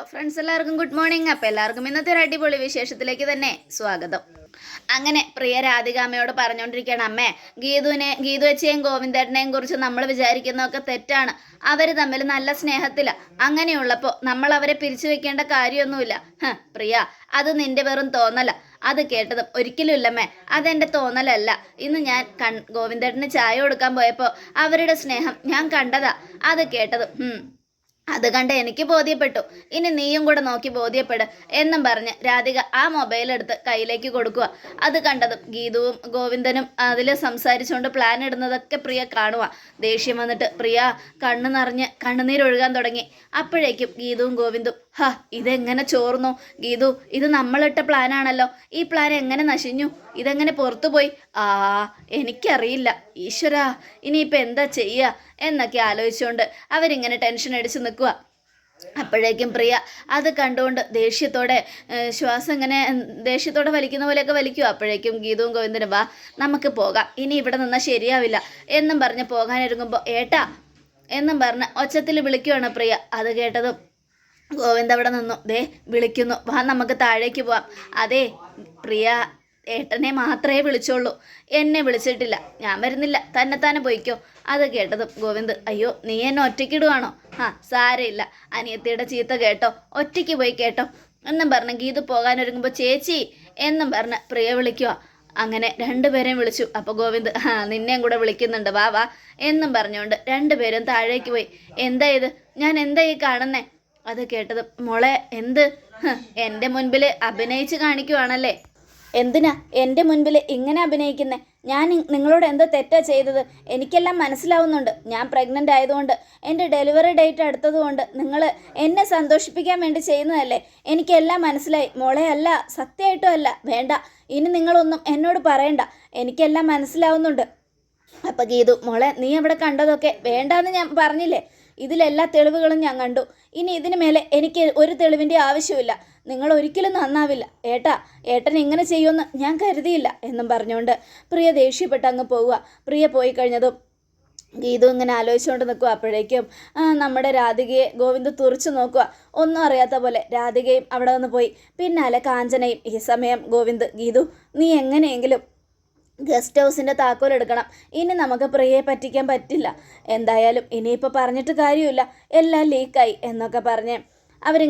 Hello friends എല്ലാവർക്കും good morning അപ്പോൾ എല്ലാവർക്കും ഇന്നത്തെ ഒരു അടിപൊളി വിശേഷത്തിലേക്ക് തന്നെ സ്വാഗതം. അങ്ങനെ പ്രിയ രാധികാമ്മയോട് പറഞ്ഞുകൊണ്ടിരിക്കുകയാണ് അമ്മേ ഗീതുവിനെ ഗീതു വെച്ചയും ഗോവിന്ദേട്ടനെയും കുറിച്ച് നമ്മൾ വിചാരിക്കുന്നതൊക്കെ തെറ്റാണ്. അവർ തമ്മിൽ നല്ല സ്നേഹത്തിലാണ് അങ്ങനെയുള്ളപ്പോൾ നമ്മൾ അവരെ പിരിച്ചു വെക്കേണ്ട കാര്യമൊന്നുമില്ല. പ്രിയ അത് നിന്റെ വെറും തോന്നല. അത് കേട്ടതും ഒരിക്കലും ഇല്ലമ്മേ അതെന്റെ തോന്നലല്ല. ഇന്ന് ഞാൻ കൺ ഗോവിന്ദേട്ടന് ചായ കൊടുക്കാൻ പോയപ്പോൾ അവരുടെ സ്നേഹം ഞാൻ കണ്ടതാ. അത് കേട്ടതും അത് കണ്ട് എനിക്ക് ബോധ്യപ്പെട്ടു. ഇനി നീയും കൂടെ നോക്കി ബോധ്യപ്പെട് എന്നും പറഞ്ഞ് രാധിക ആ മൊബൈൽ എടുത്ത് കയ്യിലേക്ക് കൊടുക്കുക. അത് കണ്ടതും ഗീതുവും ഗോവിന്ദനും അതിൽ സംസാരിച്ചുകൊണ്ട് പ്ലാൻ ഇടുന്നതൊക്കെ പ്രിയ കാണുക ദേഷ്യം വന്നിട്ട് പ്രിയ കണ്ണു നിറഞ്ഞ് കണ്ണുനീരൊഴുകാൻ തുടങ്ങി. അപ്പോഴേക്കും ഗീതുവും ഗോവിന്ദും ഹാ ഇതെങ്ങനെ ചോർന്നു? ഗീതു ഇത് നമ്മളിട്ട പ്ലാനാണല്ലോ. ഈ പ്ലാൻ എങ്ങനെ നശിഞ്ഞു? ഇതെങ്ങനെ പുറത്തുപോയി? ആ എനിക്കറിയില്ല. ഈശ്വര ഇനിയിപ്പോൾ എന്താ ചെയ്യുക എന്നൊക്കെ ആലോചിച്ചുകൊണ്ട് അവരിങ്ങനെ ടെൻഷൻ അടിച്ച് നിൽക്കുക അപ്പോഴേക്കും പ്രിയ അത് കണ്ടുകൊണ്ട് ദേഷ്യത്തോടെ ശ്വാസം ഇങ്ങനെ ദേഷ്യത്തോടെ വലിക്കുന്ന പോലെയൊക്കെ വലിക്കുക അപ്പോഴേക്കും ഗീതവും ഗോവിന്ദനും വാ നമുക്ക് പോകാം. ഇനി ഇവിടെ നിന്നാൽ ശരിയാവില്ല. എന്നും പറഞ്ഞ് പോകാനൊരുങ്ങുമ്പോൾ ഏട്ടാ എന്നും പറഞ്ഞ് ഒച്ചത്തിൽ വിളിക്കുവാണ് പ്രിയ. അത് കേട്ടതും ഗോവിന്ദ് അവിടെ നിന്നു. ദേ വിളിക്കുന്നു. വാ നമുക്ക് താഴേക്ക് പോവാം. അതെ പ്രിയ ഏട്ടനെ മാത്രമേ വിളിച്ചോളൂ എന്നെ വിളിച്ചിട്ടില്ല. ഞാൻ വരുന്നില്ല. തന്നെത്താനെ പോയിക്കോ. അത് കേട്ടതും ഗോവിന്ദ് അയ്യോ നീ എന്നെ ഒറ്റയ്ക്കിടുവാണോ? ആ സാരയില്ല അനിയത്തിയുടെ ചീത്ത കേട്ടോ. ഒറ്റയ്ക്ക് പോയി കേട്ടോ. എന്നും പറഞ്ഞ് ഗീത് പോകാനൊരുങ്ങുമ്പോൾ ചേച്ചി എന്നും പറഞ്ഞ് പ്രിയ വിളിക്കുക അങ്ങനെ രണ്ടുപേരെയും വിളിച്ചു. അപ്പോൾ ഗോവിന്ദ് ആ നിന്നെയും കൂടെ വിളിക്കുന്നുണ്ട്. വാ വാ എന്നും പറഞ്ഞുകൊണ്ട് രണ്ടുപേരും താഴേക്ക് പോയി. എന്താ ഇത്? ഞാൻ എന്താ ഈ കാണുന്നേ? അത് കേട്ടത് മോളെ എന്ത്? എന്റെ മുൻപിൽ അഭിനയിച്ച് കാണിക്കുവാണല്ലേ? എന്തിനാ എന്റെ മുൻപിൽ ഇങ്ങനെ അഭിനയിക്കുന്നേ? ഞാൻ നിങ്ങളോട് എന്തോ തെറ്റാ ചെയ്തത്? എനിക്കെല്ലാം മനസ്സിലാവുന്നുണ്ട്. ഞാൻ പ്രഗ്നന്റ് ആയതുകൊണ്ട് എന്റെ ഡെലിവറി ഡേറ്റ് അടുത്തതുകൊണ്ട് നിങ്ങൾ എന്നെ സന്തോഷിപ്പിക്കാൻ വേണ്ടി ചെയ്യുന്നതല്ലേ? എനിക്കെല്ലാം മനസ്സിലായി. മോളെ അല്ല സത്യമായിട്ടും അല്ല. വേണ്ട. ഇനി നിങ്ങളൊന്നും എന്നോട് പറയണ്ട. എനിക്കെല്ലാം മനസ്സിലാവുന്നുണ്ട്. അപ്പം ഗീതു മോളെ നീ അവിടെ കണ്ടതൊക്കെ വേണ്ടാന്ന് ഞാൻ പറഞ്ഞില്ലേ? ഇതിലെല്ലാ തെളിവുകളും ഞാൻ കണ്ടു. ഇനി ഇതിന് മേലെ എനിക്ക് ഒരു തെളിവിന്റെ ആവശ്യമില്ല നിങ്ങൾ ഒരിക്കലും നന്നാവില്ല. ഏട്ടാ ഏട്ടൻ ഇങ്ങനെ ചെയ്യുമെന്ന് ഞാൻ കരുതിയില്ല എന്നും പറഞ്ഞുകൊണ്ട് പ്രിയ ദേഷ്യപ്പെട്ട് അങ്ങ് പോവുക. പ്രിയ പോയി കഴിഞ്ഞതും ഗീതു ഇങ്ങനെ ആലോചിച്ചുകൊണ്ട് നിൽക്കുക. അപ്പോഴേക്കും നമ്മുടെ രാധികയെ ഗോവിന്ദ് തുറച്ചു നോക്കുക. ഒന്നും അറിയാത്ത പോലെ രാധികയും അവിടെ നിന്ന് പോയി. പിന്നാലെ കാഞ്ചനയും ഈ സമയം ഗോവിന്ദ് ഗീതു നീ എങ്ങനെയെങ്കിലും ഗസ്റ്റ് ഹൗസിന്റെ താക്കോൽ എടുക്കണം. ഇനി നമുക്ക് പ്രിയയെ പറ്റിക്കാൻ പറ്റില്ല. എന്തായാലും ഇനിയിപ്പോൾ പറഞ്ഞിട്ട് കാര്യമില്ല. എല്ലാം ലീക്കായി എന്നൊക്കെ പറഞ്ഞ് അവർ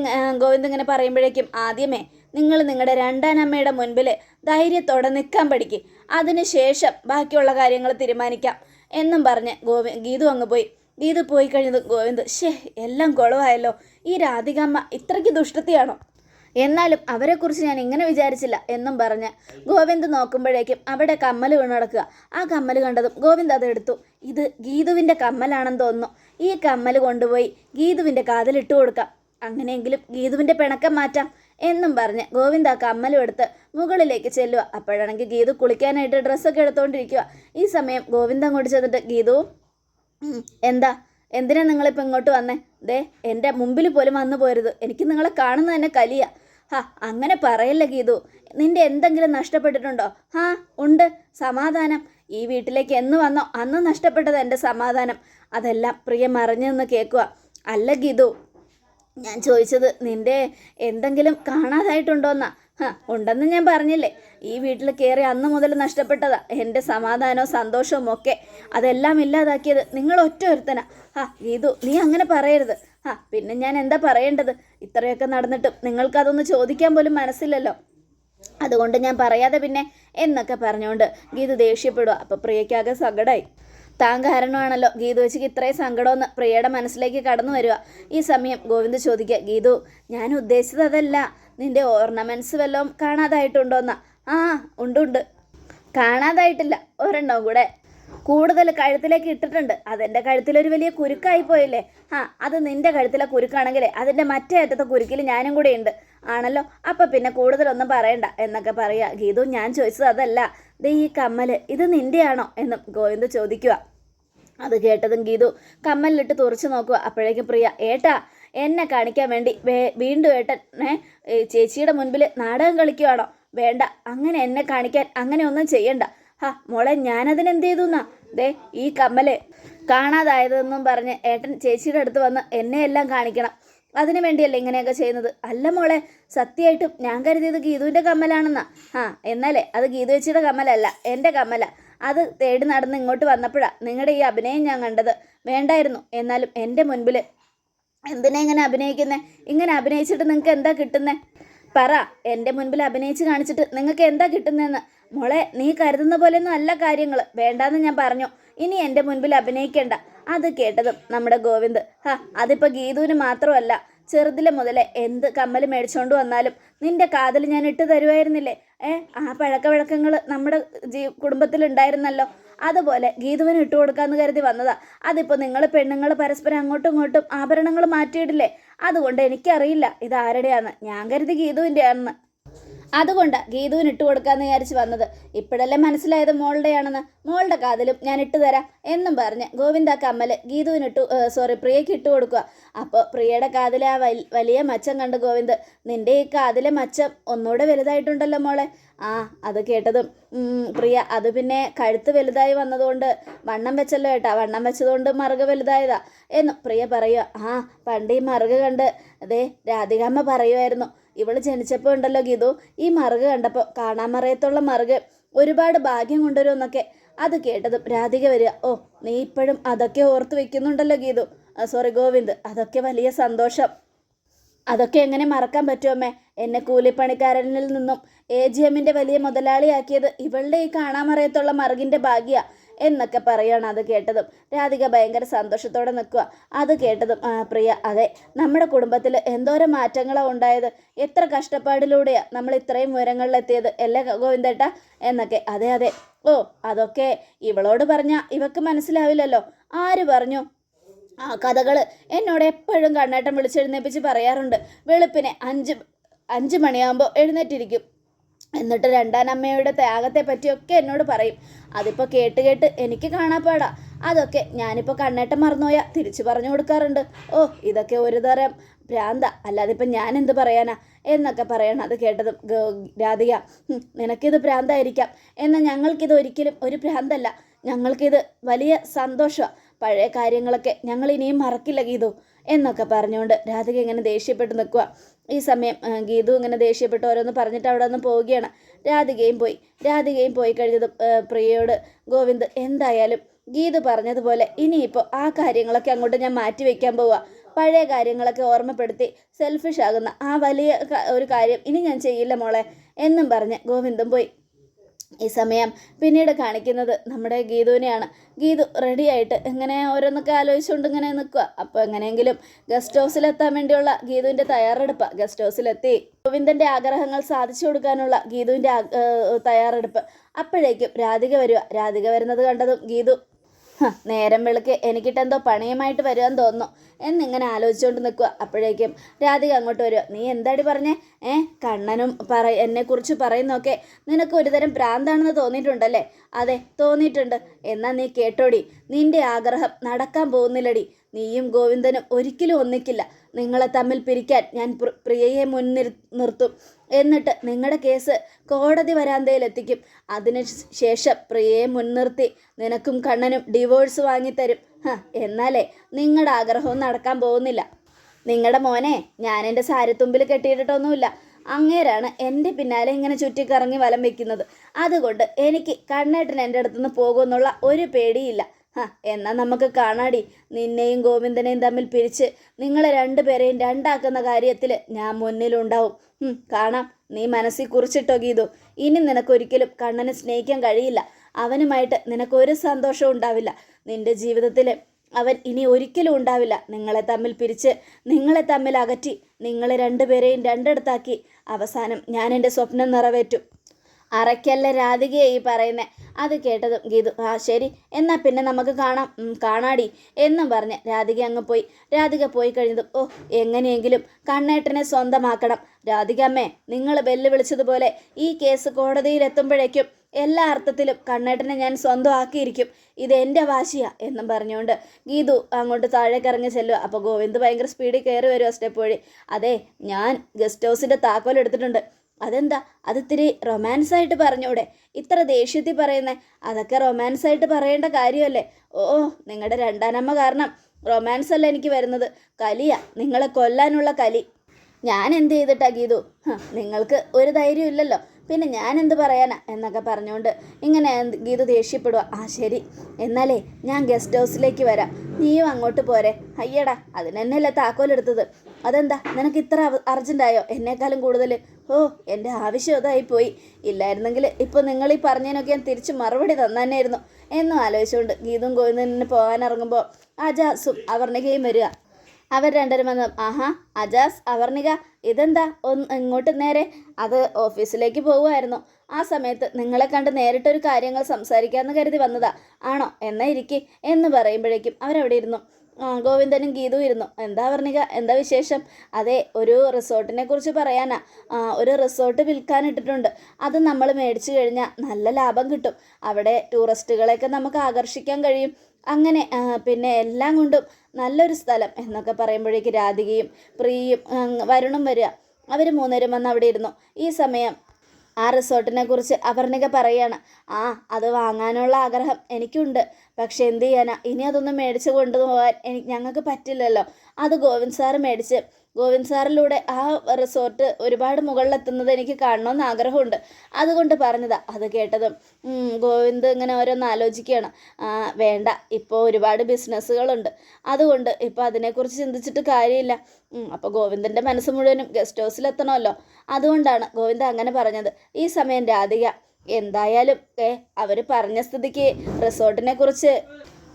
ഗോവിന്ദ് ഇങ്ങനെ പറയുമ്പോഴേക്കും ആദ്യമേ നിങ്ങൾ നിങ്ങളുടെ രണ്ടാനമ്മയുടെ മുൻപിൽ ധൈര്യത്തോടെ നിൽക്കാൻ പഠിക്കും. അതിനുശേഷം ബാക്കിയുള്ള കാര്യങ്ങൾ തീരുമാനിക്കാം എന്നും പറഞ്ഞ് ഗോവി ഗീതു അങ്ങ് പോയി. ഗീതു പോയി കഴിഞ്ഞത് ഗോവിന്ദ് ഷേ എല്ലാം കുളമായല്ലോ ഈ രാധികമ്മ ഇത്രയ്ക്ക് ദുഷ്ടത്തിയാണോ? എന്നാലും അവരെക്കുറിച്ച് ഞാൻ ഇങ്ങനെ വിചാരിച്ചില്ല എന്നും പറഞ്ഞ് ഗോവിന്ദ് നോക്കുമ്പോഴേക്കും അവിടെ കമ്മൽ വീണ് കിടക്കുക ആ കമ്മൽ കണ്ടതും ഗോവിന്ദ് അതെടുത്തു. ഇത് ഗീതുവിന്റെ കമ്മലാണെന്ന് തോന്നുന്നു. ഈ കമ്മൽ കൊണ്ടുപോയി ഗീതുവിന്റെ കാതിലിട്ട് കൊടുക്കാം. അങ്ങനെയെങ്കിലും ഗീതുവിന്റെ പിണക്കം മാറ്റാം എന്നും പറഞ്ഞ് ഗോവിന്ദ് കമ്മലും എടുത്ത് മുകളിലേക്ക് ചെല്ലുക. അപ്പോഴാണെങ്കിൽ ഗീതു കുളിക്കാനായിട്ട് ഡ്രസ്സൊക്കെ എടുത്തുകൊണ്ടിരിക്കുക ഈ സമയം ഗോവിന്ദ് അങ്ങോട്ട് ചെന്നിട്ട് ഗീതു എന്താ? എന്തിനാ നിങ്ങളിപ്പോൾ ഇങ്ങോട്ട് വന്നേ? ദേ എന്റെ മുമ്പിൽ പോലും വന്നു പോരുത്. എനിക്ക് നിങ്ങളെ കാണുന്നത് തന്നെ കലിയ. ഹാ അങ്ങനെ പറയല്ല ഗീതു. നിന്റെ എന്തെങ്കിലും നഷ്ടപ്പെട്ടിട്ടുണ്ടോ? ഹാ ഉണ്ട്. സമാധാനം. ഈ വീട്ടിലേക്ക് എന്ന് വന്നോ അന്ന് നഷ്ടപ്പെട്ടത് എന്റെ സമാധാനം. അതെല്ലാം പ്രിയ മറിഞ്ഞു നിന്ന് കേൾക്കുക അല്ല ഗീതു ഞാൻ ചോദിച്ചത് നിന്റെ എന്തെങ്കിലും കാണാതായിട്ടുണ്ടോന്നാ? ഉണ്ടെന്ന് ഞാൻ പറഞ്ഞില്ലേ. ഈ വീട്ടിൽ കയറി അന്ന് മുതൽ നഷ്ടപ്പെട്ടതാ. എന്റെ സമാധാനവും സന്തോഷവും ഒക്കെ. അതെല്ലാം ഇല്ലാതാക്കിയത് നിങ്ങൾ ഒറ്റ ഒരുത്തനാ. ആ ഗീതു നീ അങ്ങനെ പറയരുത്. ആ പിന്നെ ഞാൻ എന്താ പറയേണ്ടത്? ഇത്രയൊക്കെ നടന്നിട്ടും നിങ്ങൾക്കതൊന്ന് ചോദിക്കാൻ പോലും മനസ്സില്ലല്ലോ. അതുകൊണ്ട് ഞാൻ പറയാതെ പിന്നെ എന്നൊക്കെ പറഞ്ഞുകൊണ്ട് ഗീതു ദേഷ്യപ്പെടുക അപ്പോൾ പ്രിയയ്ക്കാകെ സങ്കടമായി താൻ കാരണമാണല്ലോ ഗീതു വെച്ചിക്ക് ഇത്രയും സങ്കടമെന്ന് പ്രിയയുടെ മനസ്സിലേക്ക് കടന്നു വരിക ഈ സമയം ഗോവിന്ദ് ചോദിക്കുക ഗീതു ഞാൻ ഉദ്ദേശിച്ചത് അതല്ല. നിന്റെ ഓർണമെന്റ്സ് വല്ലതും കാണാതായിട്ടുണ്ടോന്നാ? ആ ഉണ്ട് ഉണ്ട്. കാണാതായിട്ടില്ല ഒരെണ്ണം കൂടെ. കൂടുതൽ കഴുത്തിലേക്ക് ഇട്ടിട്ടുണ്ട്. അതെന്റെ കഴുത്തിലൊരു വലിയ കുരുക്കായി പോയില്ലേ? ആ അത് നിന്റെ കഴുത്തിലെ കുരുക്കാണെങ്കിൽ അതിന്റെ മറ്റേ അറ്റത്തെ കുരുക്കിൽ ഞാനും കൂടെ ഉണ്ട്. ആണല്ലോ? അപ്പം പിന്നെ കൂടുതലൊന്നും പറയണ്ട എന്നൊക്കെ പറയാ. ഗീതു ഞാൻ ചോദിച്ചത് അതല്ല. ദേ ഈ കമ്മൽ ഇത് നിന്റെയാണോ എന്നും ഗോവിന്ദ് ചോദിക്കുക അത് കേട്ടതും ഗീതു കമ്മലിലിട്ട് തുറച്ചു നോക്കുക അപ്പോഴേക്കും പ്രിയ ഏട്ടാ എന്നെ കാണിക്കാൻ വേണ്ടി വീണ്ടും ഏട്ടൻ ഏ, ഏ, ചേച്ചിയുടെ മുൻപിൽ നാടകം കളിക്കുവാണോ? വേണ്ട. അങ്ങനെ എന്നെ കാണിക്കാൻ അങ്ങനെ ഒന്നും ചെയ്യണ്ട. ഹാ മോളെ ഞാനതിനെന്ത് ചെയ്തു എന്നാ ദേ ഈ കമ്മൽ കാണാതായതെന്നും പറഞ്ഞ് ഏട്ടൻ ചേച്ചിയുടെ അടുത്ത് വന്ന് എന്നെ എല്ലാം കാണിക്കണം. അതിനു വേണ്ടിയല്ലേ ഇങ്ങനെയൊക്കെ ചെയ്യുന്നത്? അല്ല മോളെ സത്യമായിട്ടും ഞാൻ കരുതിയത് ഗീതുവിന്റെ കമ്മലാണെന്നാ. ആ എന്നാലേ അത് ഗീതു ചേച്ചിയുടെ കമ്മലല്ല എന്റെ കമ്മല. അത് തേടി നടന്ന് ഇങ്ങോട്ട് വന്നപ്പോഴാണ് നിങ്ങളുടെ ഈ അഭിനയം ഞാൻ കണ്ടത്. വേണ്ടായിരുന്നു. എന്നാലും എന്റെ മുൻപിൽ എന്തിനാ ഇങ്ങനെ അഭിനയിക്കുന്നത് ഇങ്ങനെ അഭിനയിച്ചിട്ട് നിങ്ങൾക്ക് എന്താ കിട്ടുന്നത് പറ എന്റെ മുൻപിൽ അഭിനയിച്ച് കാണിച്ചിട്ട് നിങ്ങൾക്ക് എന്താ കിട്ടുന്നതെന്ന് മോളെ നീ കരുതുന്ന പോലെയൊന്നും അല്ല കാര്യങ്ങൾ വേണ്ടാന്ന് ഞാൻ പറഞ്ഞു. ഇനി എന്റെ മുൻപിൽ അഭിനയിക്കേണ്ട. അത് കേട്ടതും നമ്മുടെ ഗോവിന്ദ്. ഹാ അതിപ്പോൾ ഗീതുവിന് മാത്രമല്ല ചെറുതിലെ മുതലേ എന്ത് കമ്മൽ മേടിച്ചുകൊണ്ട് വന്നാലും നിന്റെ കാതിൽ ഞാൻ ഇട്ട് തരുമായിരുന്നില്ലേ ഏ ആ പഴക്കവഴക്കങ്ങൾ നമ്മുടെ ജീ കുടുംബത്തിലുണ്ടായിരുന്നല്ലോ. അതുപോലെ ഗീതുവിന് ഇട്ട് കൊടുക്കാന്ന് കരുതി വന്നതാ. അതിപ്പോൾ നിങ്ങൾ പെണ്ണുങ്ങൾ പരസ്പരം അങ്ങോട്ടും ഇങ്ങോട്ടും ആഭരണങ്ങൾ മാറ്റിയിടില്ലേ? അതുകൊണ്ട് എനിക്കറിയില്ല ഇത് ആരുടെയാന്ന് ഞാൻ കരുതി ഗീതുവിന്റെ ആണെന്ന് അതുകൊണ്ട് ഗീതുവിന് ഇട്ട് കൊടുക്കാന്ന് വിചാരിച്ച് വന്നത്. ഇപ്പോഴല്ലേ മനസ്സിലായത് മോളുടെയാണെന്ന്. മോളുടെ കാതിലും ഞാൻ ഇട്ട് തരാം എന്നും പറഞ്ഞ് ഗോവിന്ദ കമ്മൽ ഗീതുവിന് ഇട്ടു സോറി പ്രിയയ്ക്ക് ഇട്ട് കൊടുക്കുക അപ്പോൾ പ്രിയയുടെ കാതിലെ ആ വലിയ മച്ചം കണ്ട് ഗോവിന്ദ് നിന്റെ ഈ കാതിലെ മച്ചം ഒന്നുകൂടെ വലുതായിട്ടുണ്ടല്ലോ മോളെ. ആ അത് കേട്ടതും പ്രിയ അത് പിന്നെ കഴുത്ത് വലുതായി വന്നതുകൊണ്ട് വണ്ണം വെച്ചല്ലോ ഏട്ടാ. വണ്ണം വെച്ചതുകൊണ്ട് മറുക വലുതായതാ. എന്നും പ്രിയ പറയുക ആ പണ്ട് ഈ മറുക കണ്ട് അതെ രാധികാമ്മ പറയുമായിരുന്നു ഇവൾ ജനിച്ചപ്പോൾ ഉണ്ടല്ലോ ഗീതു. ഈ മറുക കണ്ടപ്പോൾ കാണാമറയത്തുള്ള മറുക ഒരുപാട് ഭാഗ്യം കൊണ്ടുവരുമെന്നൊക്കെ അത് കേട്ടതും രാധിക വരിക ഓ നീ ഇപ്പോഴും അതൊക്കെ ഓർത്ത് വെക്കുന്നുണ്ടല്ലോ ഗീതു. സോറി ഗോവിന്ദ്. അതൊക്കെ വലിയ സന്തോഷം. അതൊക്കെ എങ്ങനെ മറക്കാൻ പറ്റുമമ്മേ എന്നെ കൂലിപ്പണിക്കാരനിൽ നിന്നും എ ജി എമ്മിന്റെ വലിയ മുതലാളിയാക്കിയത് ഇവളുടെ ഈ കാണാമറയത്തുള്ള മറുകിന്റെ ഭാഗ്യ എന്നൊക്കെ പറയാണ് അത് കേട്ടതും. രാധിക ഭയങ്കര സന്തോഷത്തോടെ നിൽക്കുക. അത് കേട്ടതും പ്രിയ അതെ നമ്മുടെ കുടുംബത്തിൽ എന്തോരം മാറ്റങ്ങളാണ് ഉണ്ടായത്. എത്ര കഷ്ടപ്പാടിലൂടെയാണ് നമ്മൾ ഇത്രയും ഉയരങ്ങളിലെത്തിയത്. അല്ലേ ഗോവിന്ദേട്ട? എന്നൊക്കെ. അതെ അതെ. ഓ അതൊക്കെ ഇവളോട് പറഞ്ഞാൽ ഇവക്ക് മനസ്സിലാവില്ലല്ലോ. ആര് പറഞ്ഞു? ആ കഥകൾ എന്നോട് എപ്പോഴും കണ്ണേട്ടം വിളിച്ചെഴുന്നേപ്പിച്ച് പറയാറുണ്ട്. വെളുപ്പിനെ അഞ്ച് അഞ്ച് മണിയാകുമ്പോൾ എഴുന്നേറ്റിരിക്കും. എന്നിട്ട് രണ്ടാനമ്മയുടെ ത്യാഗത്തെ പറ്റിയൊക്കെ എന്നോട് പറയും. അതിപ്പോൾ കേട്ട് കേട്ട് എനിക്ക് കാണാപ്പാടാ. അതൊക്കെ ഞാനിപ്പോൾ കണ്ണേട്ടം മറന്നുപോയാൽ തിരിച്ചു പറഞ്ഞു കൊടുക്കാറുണ്ട്. ഓ ഇതൊക്കെ ഒരു തരം ഭ്രാന്ത. അല്ലാതെ ഇപ്പം ഞാൻ എന്ത് പറയാനാ? എന്നൊക്കെ പറയണം അത് കേട്ടതും രാധിക. "ഹും, നിനക്കിത് ഭ്രാന്തായിരിക്കാം. എന്നാൽ ഞങ്ങൾക്കിത് ഒരിക്കലും ഒരു ഭ്രാന്തല്ല. ഞങ്ങൾക്കിത് വലിയ സന്തോഷമാണ് പഴയ കാര്യങ്ങളൊക്കെ ഞങ്ങൾ ഇനിയും മറക്കില്ല ഗീതു. എന്നൊക്കെ പറഞ്ഞുകൊണ്ട് രാധിക ഇങ്ങനെ ദേഷ്യപ്പെട്ട് നിൽക്കുക ഈ സമയം ഗീതു ഇങ്ങനെ ദേഷ്യപ്പെട്ട് ഓരോന്ന് പറഞ്ഞിട്ട് അവിടെ നിന്ന് പോവുകയാണ്. രാധികയും പോയി. രാധികയും പോയി കഴിഞ്ഞത് പ്രിയയോട് ഗോവിന്ദ് എന്തായാലും ഗീതു പറഞ്ഞതുപോലെ ഇനിയിപ്പോൾ ആ കാര്യങ്ങളൊക്കെ അങ്ങോട്ട് ഞാൻ മാറ്റി വയ്ക്കാൻ പോവുക പഴയ കാര്യങ്ങളൊക്കെ ഓർമ്മപ്പെടുത്തി സെൽഫിഷ് ആകുന്ന ആ വലിയ ഒരു കാര്യം ഇനി ഞാൻ ചെയ്യില്ല മോളെ എന്നും പറഞ്ഞ് ഗോവിന്ദും പോയി. ഈ സമയം പിന്നീട് കാണിക്കുന്നത് നമ്മുടെ ഗീതുവിനെയാണ്. ഗീതു റെഡിയായിട്ട് ഇങ്ങനെ ഓരോന്നൊക്കെ ആലോചിച്ചുകൊണ്ട് ഇങ്ങനെ നിൽക്കുക അപ്പോൾ എങ്ങനെയെങ്കിലും ഗസ്റ്റ് ഹൗസിലെത്താൻ വേണ്ടിയുള്ള ഗീതുവിന്റെ തയ്യാറെടുപ്പ് ഗസ്റ്റ് ഹൗസിലെത്തി ഗോവിന്ദന്റെ ആഗ്രഹങ്ങൾ സാധിച്ചു കൊടുക്കാനുള്ള ഗീതുവിന്റെ തയ്യാറെടുപ്പ്. അപ്പോഴേക്കും രാധിക വരിക രാധിക വരുന്നത് കണ്ടതും ഗീതു നേരം വെളുക്കെ എനിക്കിട്ടെന്തോ പണിയുമായിട്ട് വരുവാൻ തോന്നുന്നു. എന്നിങ്ങനെ ആലോചിച്ചുകൊണ്ട് നിൽക്കുക അപ്പോഴേക്കും രാധിക അങ്ങോട്ട് വരിക നീ എന്താടി പറഞ്ഞേ? ഏ കണ്ണനും പറ എന്നെക്കുറിച്ച് പറയുന്നൊക്കെ നിനക്ക് ഒരുതരം ഭ്രാന്താണെന്ന് തോന്നിയിട്ടുണ്ടല്ലേ? അതെ തോന്നിയിട്ടുണ്ട്. എന്നാൽ നീ കേട്ടോടി. നിന്റെ ആഗ്രഹം നടക്കാൻ പോകുന്നില്ലടി. നീയും ഗോവിന്ദനും ഒരിക്കലും ഒന്നിക്കില്ല. നിങ്ങളെ തമ്മിൽ പിരിക്കാൻ ഞാൻ പ്രിയയെ മുൻനിർ നിർത്തും. എന്നിട്ട് നിങ്ങളുടെ കേസ് കോടതി വരാന്തയിലെത്തിക്കും. അതിന് ശേഷം പ്രിയയെ മുൻനിർത്തി നിനക്കും കണ്ണനും ഡിവോഴ്സ് വാങ്ങിത്തരും. എന്നാലേ നിങ്ങളുടെ ആഗ്രഹവും നടക്കാൻ പോകുന്നില്ല. നിങ്ങളുടെ മോനെ ഞാൻ എന്റെ സാരത്തുമ്പിൽ കെട്ടിയിട്ടിട്ടൊന്നുമില്ല. അങ്ങേരാണ് എന്റെ പിന്നാലെ ഇങ്ങനെ ചുറ്റിക്കറങ്ങി വലം വെക്കുന്നത്. അതുകൊണ്ട് എനിക്ക് കണ്ണേട്ടൻ എന്റെ അടുത്തുനിന്ന് പോകുമെന്നുള്ള ഒരു പേടിയില്ല. ഹ, എന്നാ നമുക്ക് കാണാടി. നിന്നെയും ഗോവിന്ദനെയും തമ്മിൽ പിരിച്ച് നിങ്ങളെ രണ്ടുപേരെയും രണ്ടാക്കുന്ന കാര്യത്തിൽ ഞാൻ മുന്നിലുണ്ടാവും. കാണാം. നീ മനസ്സിൽ കുറിച്ചിട്ടോ ഗീതു. ഇനി നിനക്കൊരിക്കലും കണ്ണനെ സ്നേഹിക്കാൻ കഴിയില്ല. അവനുമായിട്ട് നിനക്കൊരു സന്തോഷവും ഉണ്ടാവില്ല. നിന്റെ ജീവിതത്തിൽ അവൻ ഇനി ഒരിക്കലും ഉണ്ടാവില്ല. നിങ്ങളെ തമ്മിൽ പിരിച്ച് നിങ്ങളെ തമ്മിൽ അകറ്റി നിങ്ങളെ രണ്ടുപേരെയും രണ്ടിടത്താക്കി അവസാനം ഞാൻ എന്റെ സ്വപ്നം നിറവേറ്റും. അറയ്ക്കല്ല രാധികയെ ഈ പറയുന്നേ. അത് കേട്ടതും ഗീതു. ആ ശരി. എന്നാൽ പിന്നെ നമുക്ക് കാണാം. കാണാടി എന്നും പറഞ്ഞ് രാധിക അങ്ങ് പോയി. രാധിക പോയി കഴിഞ്ഞതും ഓ എങ്ങനെയെങ്കിലും കണ്ണേട്ടനെ സ്വന്തമാക്കണം. രാധിക അമ്മേ നിങ്ങൾ വെല്ലുവിളിച്ചതുപോലെ ഈ കേസ് കോടതിയിലെത്തുമ്പോഴേക്കും എല്ലാ അർത്ഥത്തിലും കണ്ണേട്ടനെ ഞാൻ സ്വന്തമാക്കിയിരിക്കും. ഇത് എന്റെ വാശിയ എന്നും പറഞ്ഞുകൊണ്ട് ഗീതു അങ്ങോട്ട് താഴേക്ക് ഇറങ്ങി ചെല്ലുക അപ്പോൾ ഗോവിന്ദ് ഭയങ്കര സ്പീഡിൽ കയറി വരുമോ സ്റ്റെപ്പ് വഴി. അതെ ഞാൻ ഗസ്റ്റ് ഹൗസിന്റെ താക്കോൽ എടുത്തിട്ടുണ്ട് അതെന്താ? അത് ഇത്തിരി റൊമാൻസ് ആയിട്ട് പറഞ്ഞൂടെ? ഇത്ര ദേഷ്യത്തിൽ പറയുന്നേ. അതൊക്കെ റൊമാൻസ് ആയിട്ട് പറയേണ്ട കാര്യമല്ലേ? ഓ നിങ്ങളുടെ രണ്ടാനമ്മ കാരണം റൊമാൻസ് അല്ല എനിക്ക് വരുന്നത്. കലിയാ നിങ്ങളെ കൊല്ലാനുള്ള കലി. ഞാൻ എന്ത് ചെയ്തിട്ടാ ഗീതു? നിങ്ങൾക്ക് ഒരു ധൈര്യം ഇല്ലല്ലോ. പിന്നെ ഞാൻ എന്ത് പറയാനാ എന്നൊക്കെ പറഞ്ഞുകൊണ്ട് ഇങ്ങനെ ഗീത ദേഷ്യപ്പെടുക ആ ശരി. എന്നാലേ ഞാൻ ഗസ്റ്റ് ഹൗസിലേക്ക് വരാം. നീയും അങ്ങോട്ട് പോരെ. അയ്യടാ അതിനെന്നല്ലേ താക്കോലെടുത്തത്? അതെന്താ? നിനക്ക് ഇത്ര അർജന്റായോ എന്നെക്കാളും കൂടുതൽ ഓ എന്റെ ആവശ്യം അതായി പോയി ഇല്ലായിരുന്നെങ്കിൽ ഇപ്പോൾ നിങ്ങൾ ഈ പറഞ്ഞതിനൊക്കെ ഞാൻ തിരിച്ച് മറുപടി തന്നായിരുന്നു എന്നും ആലോചിച്ചുകൊണ്ട് ഗീതും പോകാൻ ഇറങ്ങുമ്പോൾ അവരുടെ ഗെയിം വരിക. അവർ രണ്ടുപേരും വന്നു ആഹാ അജാസ് അവർണിക ഇതെന്താ? ഒന്ന് ഇങ്ങോട്ട് നേരെ. അത് ഓഫീസിലേക്ക് പോകുമായിരുന്നു. ആ സമയത്ത് നിങ്ങളെ കണ്ട് നേരിട്ടൊരു കാര്യങ്ങൾ സംസാരിക്കാമെന്ന് കരുതി വന്നതാ. ആണോ? എന്നാ ഇരിക്കെ എന്ന് പറയുമ്പോഴേക്കും അവരവിടെ ഇരുന്നു. ഗോവിന്ദനും ഗീതു ഇരുന്നു. എന്താ വർണിക എന്താ വിശേഷം? അതെ ഒരു റിസോർട്ടിനെ കുറിച്ച് പറയാനാ. ഒരു റിസോർട്ട് വിൽക്കാനിട്ടിട്ടുണ്ട് അത് നമ്മൾ മേടിച്ചു കഴിഞ്ഞാൽ നല്ല ലാഭം കിട്ടും. അവിടെ ടൂറിസ്റ്റുകളെയൊക്കെ നമുക്ക് ആകർഷിക്കാൻ കഴിയും. അങ്ങനെ പിന്നെ എല്ലാം കൊണ്ടും നല്ലൊരു സ്ഥലം എന്നൊക്കെ പറയുമ്പോഴേക്ക് രാധികയും പ്രിയയും വരുണും വരിക. അവർ മൂന്നുപേരും വന്ന് അവിടെ ഇരുന്നു. ഈ സമയം ആ റിസോർട്ടിനെ കുറിച്ച് അപർണിക പറയാണ് ആ അത് വാങ്ങാനുള്ള ആഗ്രഹം എനിക്കുണ്ട്. പക്ഷെ എന്ത് ചെയ്യാനാ? ഇനി അതൊന്നും മേടിച്ച് കൊണ്ടുപോകാൻ എനിക്ക് ഞങ്ങൾക്ക് പറ്റില്ലല്ലോ. അത് ഗോവിന്ദ് സാർ മേടിച്ച് ഗോവിന്ദ് സാറിലൂടെ ആ റിസോർട്ട് ഒരുപാട് മുകളിലെത്തുന്നത് എനിക്ക് കാണണമെന്ന് ആഗ്രഹമുണ്ട്. അതുകൊണ്ട് പറഞ്ഞതാ അത് കേട്ടതും. ഗോവിന്ദ് ഇങ്ങനെ ഓരോന്ന് ആലോചിക്കുകയാണ്. വേണ്ട ഇപ്പോൾ ഒരുപാട് ബിസിനസ്സുകളുണ്ട്. അതുകൊണ്ട് ഇപ്പോൾ അതിനെക്കുറിച്ച് ചിന്തിച്ചിട്ട് കാര്യമില്ല. അപ്പോൾ ഗോവിന്ദന്റെ മനസ്സ് മുഴുവനും ഗസ്റ്റ് ഹൗസിലെത്തണമല്ലോ. അതുകൊണ്ടാണ് ഗോവിന്ദ് അങ്ങനെ പറഞ്ഞത്. ഈ സമയം രാധിക എന്തായാലും ഏ അവർ പറഞ്ഞ സ്ഥിതിക്ക് റിസോർട്ടിനെ കുറിച്ച്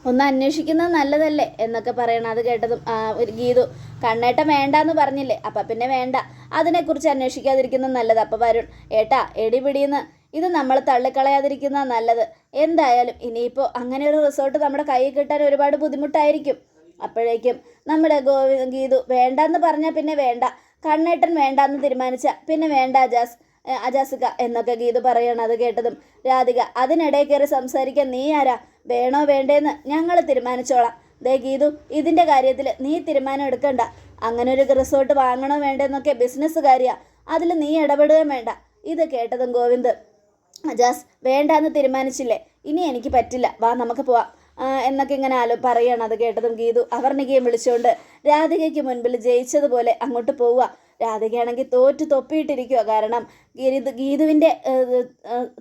ഒന്ന് അന്വേഷിക്കുന്നത് നല്ലതല്ലേ എന്നൊക്കെ പറയണം. അത് കേട്ടതും ഒരു ഗീതു കണ്ണേട്ടം വേണ്ട എന്ന് പറഞ്ഞില്ലേ? അപ്പം പിന്നെ വേണ്ട. അതിനെക്കുറിച്ച് അന്വേഷിക്കാതിരിക്കുന്നത് നല്ലത്. അപ്പം വരുൺ ഏട്ടാ എടി പിടിയെന്ന് ഇത് നമ്മൾ തള്ളിക്കളയാതിരിക്കുന്ന നല്ലത്. എന്തായാലും ഇനിയിപ്പോൾ അങ്ങനെ ഒരു റിസോർട്ട് നമ്മുടെ കയ്യിൽ കിട്ടാൻ ഒരുപാട് ബുദ്ധിമുട്ടായിരിക്കും. അപ്പോഴേക്കും നമ്മുടെ ഗോവി ഗീതു വേണ്ടാന്ന് പറഞ്ഞാൽ പിന്നെ വേണ്ട. കണ്ണേട്ടൻ വേണ്ടാന്ന് തീരുമാനിച്ച പിന്നെ വേണ്ട അജാസ് ഏ, അജാസിക എന്നൊക്കെ ഗീതു പറയണം അത് കേട്ടതും രാധിക. അതിനിടയിൽ കയറി സംസാരിക്കാൻ നീ ആരാ? വേണോ വേണ്ടേന്ന് ഞങ്ങൾ തീരുമാനിച്ചോളാം. ദേ ഗീതു ഇതിന്റെ കാര്യത്തിൽ നീ തീരുമാനം എടുക്കണ്ട. അങ്ങനെ ഒരു റിസോർട്ട് വാങ്ങണോ വേണ്ടെന്നൊക്കെ ബിസിനസ് കാര്യമാണ് അതിൽ നീ ഇടപെടുകയും വേണ്ട. ഇത് കേട്ടതും ഗോവിന്ദ് അജാസ് വേണ്ടാന്ന് തീരുമാനിച്ചില്ലേ? ഇനി എനിക്ക് പറ്റില്ല. വാ നമുക്ക് പോവാം. എന്നൊക്കെ ഇങ്ങനെ ആലോ പറയണം അത് കേട്ടതും ഗീതു. അവർണികയും വിളിച്ചുകൊണ്ട് രാധികയ്ക്ക് മുൻപിൽ ജയിച്ചതുപോലെ അങ്ങോട്ട് പോവുക രാധികയാണെങ്കിൽ തോറ്റു തൊപ്പിയിട്ടിരിക്കുക. കാരണം ഗീതു ഗീതുവിന്റെ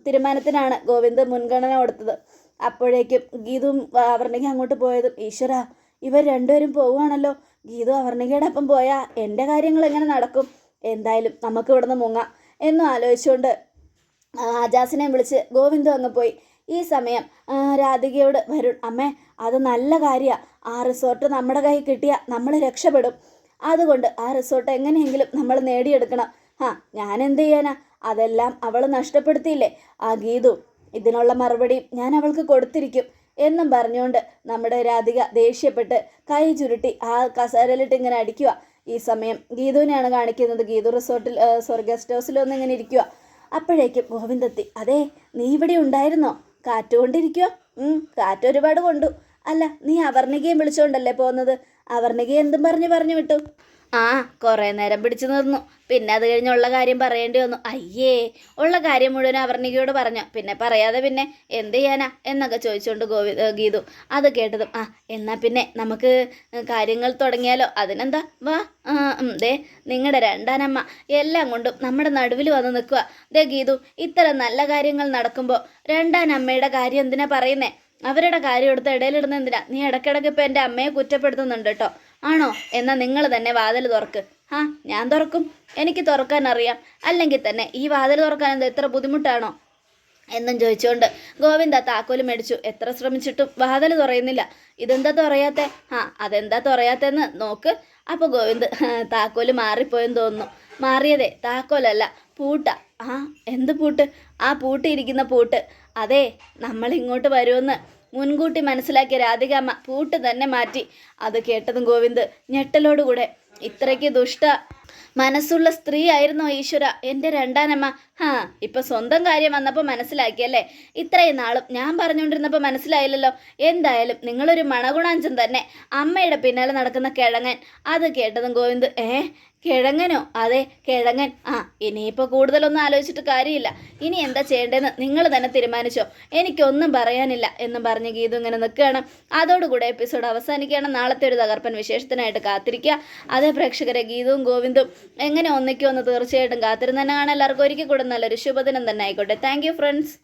തീരുമാനത്തിനാണ് ഗോവിന്ദ് മുൻഗണന കൊടുത്തത്. അപ്പോഴേക്കും ഗീതുവും അവർണിക അങ്ങോട്ട് പോയതും ഈശ്വര ഇവർ രണ്ടുപേരും പോവുകയാണല്ലോ. ഗീതു അവർണികയുടെ ഒപ്പം പോയാൽ എന്റെ കാര്യങ്ങൾ എങ്ങനെ നടക്കും? എന്തായാലും നമുക്ക് ഇവിടുന്ന് മുങ്ങാം. എന്നും ആലോചിച്ചുകൊണ്ട് ആജാസിനെ വിളിച്ച് ഗോവിന്ദു അങ്ങ് പോയി. ഈ സമയം രാധികയോട് വരുൺ അമ്മേ അത് നല്ല കാര്യമാണ് ആ റിസോർട്ട് നമ്മുടെ കയ്യിൽ കിട്ടിയാൽ നമ്മൾ രക്ഷപ്പെടും. അതുകൊണ്ട് ആ റിസോർട്ട് എങ്ങനെയെങ്കിലും നമ്മൾ നേടിയെടുക്കണം. ആ ഞാൻ എന്ത് ചെയ്യാനാ? അതെല്ലാം അവൾ നഷ്ടപ്പെടുത്തിയില്ലേ? ആ ഗീതു ഇതിനുള്ള മറുപടി ഞാൻ അവൾക്ക് കൊടുത്തിരിക്കും എന്നും പറഞ്ഞുകൊണ്ട് നമ്മുടെ രാധിക ദേഷ്യപ്പെട്ട് കൈ ചുരുട്ടി ആ കസേരയിലിട്ട് ഇങ്ങനെ അടിക്കുക. ഈ സമയം ഗീതുവിനെയാണ് കാണിക്കുന്നത്. ഗീതു റിസോർട്ടിൽ സോറി ഗസ്റ്റ് ഹൗസിൽ ഒന്ന് ഇങ്ങനെ ഇരിക്കുക. അപ്പോഴേക്കും ഗോവിന്ദത്തി അതെ നീ ഇവിടെ ഉണ്ടായിരുന്നോ? കാറ്റ് കൊണ്ടിരിക്കുക കാറ്റ് ഒരുപാട് കൊണ്ടു. അല്ല നീ അവർണികയും വിളിച്ചുകൊണ്ടല്ലേ പോകുന്നത് അവർണികയെ എന്തും പറഞ്ഞു പറഞ്ഞു വിട്ടു. ആ കുറേ നേരം പിടിച്ചു നിന്നു. പിന്നെ അത് കഴിഞ്ഞുള്ള കാര്യം പറയേണ്ടി വന്നു. അയ്യേ ഉള്ള കാര്യം മുഴുവൻ അവർണികയോട് പറഞ്ഞു. പിന്നെ പറയാതെ പിന്നെ എന്ത് ചെയ്യാനാ എന്നൊക്കെ ചോദിച്ചുകൊണ്ട് ഗോവി ഗീതു അത് കേട്ടതും. ആ എന്നാൽ പിന്നെ നമുക്ക് കാര്യങ്ങൾ തുടങ്ങിയാലോ? അതിനെന്താ? വാ ദേ നിങ്ങളുടെ രണ്ടാനമ്മ എല്ലാം കൊണ്ടും നമ്മുടെ നടുവിൽ വന്ന് നിൽക്കുക ദേ ഗീതു ഇത്തരം നല്ല കാര്യങ്ങൾ നടക്കുമ്പോൾ രണ്ടാനമ്മയുടെ കാര്യം എന്തിനാ പറയുന്നേ? അവരുടെ കാര്യം എടുത്ത് ഇടയിലിടുന്ന എന്തിനാ? നീ ഇടയ്ക്കിടയ്ക്ക് ഇപ്പം എന്റെ അമ്മയെ കുറ്റപ്പെടുത്തുന്നുണ്ട് കേട്ടോ. ആണോ? എന്നാൽ നിങ്ങൾ തന്നെ വാതിൽ തുറക്ക്. ആ ഞാൻ തുറക്കും. എനിക്ക് തുറക്കാൻ അറിയാം. അല്ലെങ്കിൽ തന്നെ ഈ വാതിൽ തുറക്കാൻ എന്താ എത്ര ബുദ്ധിമുട്ടാണോ? എന്നും ചോദിച്ചുകൊണ്ട് ഗോവിന്ദ താക്കോൽ മേടിച്ചു. എത്ര ശ്രമിച്ചിട്ടും വാതിൽ തുറയുന്നില്ല. ഇതെന്താ തുറയാത്തെ? ആ അതെന്താ തുറയാത്തെന്ന് നോക്ക്. അപ്പോൾ ഗോവിന്ദ് താക്കോൽ മാറിപ്പോയെന്ന് തോന്നുന്നു. മാറിയതേ താക്കോലല്ല പൂട്ട. ആ എന്ത് പൂട്ട്? ആ പൂട്ടിയിരിക്കുന്ന പൂട്ട്. അതെ നമ്മൾ ഇങ്ങോട്ട് വരുമെന്ന് മുൻകൂട്ടി മനസ്സിലാക്കിയ രാധികാമ്മ പൂട്ട് തന്നെ മാറ്റി. അത് കേട്ടതും ഗോവിന്ദ് ഞെട്ടലോടുകൂടെ. ഇത്രയ്ക്ക് ദുഷ്ട മനസ്സുള്ള സ്ത്രീ ആയിരുന്നോ ഈശ്വര എന്റെ രണ്ടാനമ്മ. ഹാ ഇപ്പൊ സ്വന്തം കാര്യം വന്നപ്പോൾ മനസ്സിലാക്കിയല്ലേ ഇത്രയും നാളും ഞാൻ പറഞ്ഞുകൊണ്ടിരുന്നപ്പോൾ മനസ്സിലായില്ലല്ലോ. എന്തായാലും നിങ്ങളൊരു മണഗുണാഞ്ചൻ തന്നെ. അമ്മയുടെ പിന്നാലെ നടക്കുന്ന കിഴങ്ങൻ. അത് കേട്ടതും ഗോവിന്ദ് ഏ കിഴങ്ങനോ? അതെ കിഴങ്ങൻ. ആ ഇനിയിപ്പോൾ കൂടുതലൊന്നും ആലോചിച്ചിട്ട് കാര്യമില്ല. ഇനി എന്താ ചെയ്യേണ്ടതെന്ന് നിങ്ങൾ തന്നെ തീരുമാനിച്ചോ. എനിക്കൊന്നും പറയാനില്ല എന്നും പറഞ്ഞ് ഗീതു ഇങ്ങനെ നിൽക്കുകയാണ്. അതോടുകൂടെ എപ്പിസോഡ് അവസാനിക്കുകയാണ്. നാളത്തെ ഒരു തകർപ്പൻ വിശേഷത്തിനായിട്ട് കാത്തിരിക്കുക. അതേ പ്രേക്ഷകരെ ഗീതവും ഗോവിന്ദും എങ്ങനെ ഒന്നിക്കുമെന്ന് തീർച്ചയായിട്ടും കാത്തിരുന്ന് തന്നെ കാണാൻ എല്ലാവർക്കും ഒരിക്കൽ കൂടെ നല്ലൊരു ശുഭദിനം തന്നെ ആയിക്കോട്ടെ. Thank friends